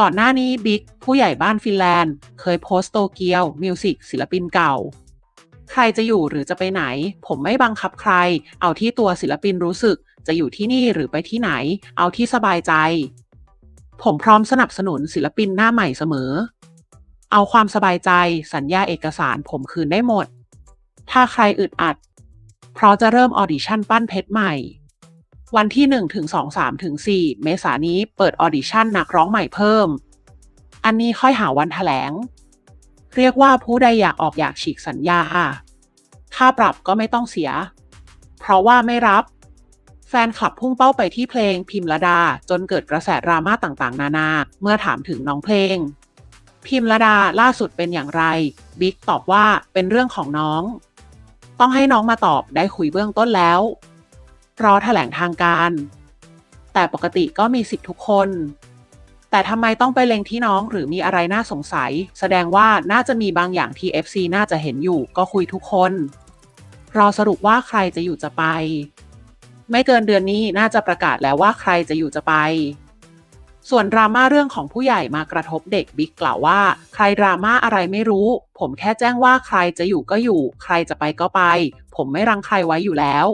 ก่อนหน้านี้บิ๊กผู้ใหญ่บ้านฟินแลนด์ เคยโพสต์โตเกียว มิวสิกศิลปินเก่า ใครจะอยู่หรือจะไปไหน ผมไม่บังคับใคร เอาที่ตัวศิลปินรู้สึก จะอยู่ที่นี่หรือไปที่ไหน เอาที่สบายใจ ผมพร้อมสนับสนุนศิลปินหน้าใหม่เสมอ เอาความสบายใจ สัญญาเอกสารผมคืนได้หมด ถ้าใครอึดอัด เพราะจะเริ่มออดิชั่นปั้นเพชรใหม่ วันที่ 1 ถึง 2 3 ถึง 4 เมษายนนี้เปิดออดิชั่นนักร้องใหม่เพิ่ม อันนี้ค่อยหาวันแถลง เรียกว่าผู้ใดอยากออกอยากฉีกสัญญา ค่าปรับก็ไม่ต้องเสีย เพราะว่าไม่รับ แฟนคลับพุ่งเป้าไปที่เพลงพิมระดา จนเกิดกระแสดราม่าต่างๆ นานา เมื่อถามถึงน้องเพลง พิมระดาล่าสุดเป็นอย่างไร บิ๊กตอบว่าเป็นเรื่องของน้อง ต้องให้น้องมาตอบได้คุยเบื้องต้นแล้ว รอแถลงทางการ แต่ปกติก็มีสิทธิ์ทุกคน แต่ทำไมต้องไปเล็งที่น้องหรือมีอะไรน่าสงสัย แสดงว่าน่าจะมีบางอย่างที่ FC น่าจะเห็นอยู่ก็คุยทุกคน รอสรุปว่าใครจะอยู่จะไป ไม่เกินเดือนนี้น่าจะประกาศแล้วว่าใครจะอยู่จะไปส่วนดราม่าเรื่องของผู้ใหญ่มากระทบเด็กบิ๊กกล่าวว่า ใครดราม่าอะไรไม่รู้ ผมแค่แจ้งว่าใครจะอยู่ก็อยู่ ใครจะไปก็ไป ผมไม่รังใครไว้อยู่แล้ว